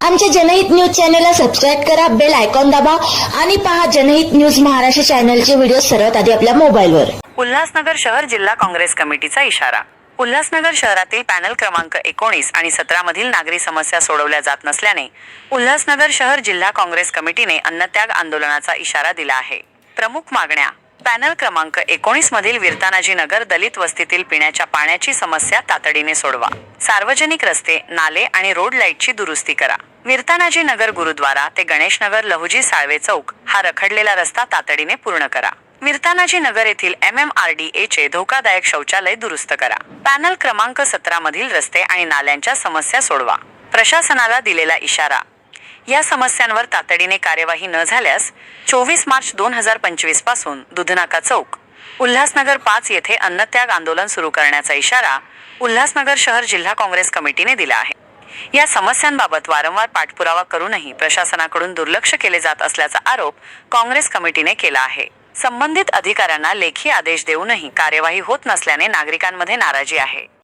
आमच्या जनहित न्यूज चॅनलला सबस्क्राईब करा बेल आयकॉन दाबा आणि पहा जनहित न्यूज महाराष्ट्र चॅनलचे व्हिडिओ सर्वात आधी आपल्या मोबाईलवर. उल्हासनगर शहर जिल्हा काँग्रेस कमिटीचा इशारा. उल्हासनगर शहरातील पॅनल क्रमांक एकोणीस आणि सतरा मधील नागरी समस्या सोडवल्या जात नसल्याने उल्हासनगर शहर जिल्हा काँग्रेस कमिटीने अन्नत्याग आंदोलनाचा इशारा दिला आहे. प्रमुख मागण्या पॅनल क्रमांक एकोणीस मधील विरतानाजी नगर दलित वस्तीतील पिण्याच्या पाण्याची समस्या तातडीने सोडवा. सार्वजनिक रस्ते नाले आणि रोड लाईटची दुरुस्ती करा. विरतानाजी नगर गुरुद्वारा ते गणेशनगर लहुजी साळवे चौक हा रखडलेला रस्ता तातडीने पूर्ण करा. विरतानाजी नगर येथील M M R D A चे धोकादायक शौचालय दुरुस्त करा. पॅनल क्रमांक सतरा मधील रस्ते आणि नाल्यांच्या समस्या सोडवा. प्रशासनाला दिलेला इशारा. या समस्यांवर तातडीने कार्यवाही न झाल्यास चोवीस मार्च दोन हजार पंचवीसपासून दुधनाका चौक उल्हासनगर पाच येथे अन्नत्याग आंदोलन सुरू करण्याचा इशारा उल्हासनगर शहर जिल्हा काँग्रेस कमिटीने दिला आहे. या समस्यांबाबत वारंवार पाठपुरावा करूनही प्रशासनाकडून दुर्लक्ष केले जात असल्याचा आरोप काँग्रेस कमिटीने केला आहे. संबंधित अधिकाऱ्यांना लेखी आदेश देऊनही कार्यवाही होत नसल्याने नागरिकांमध्ये नाराजी आहे.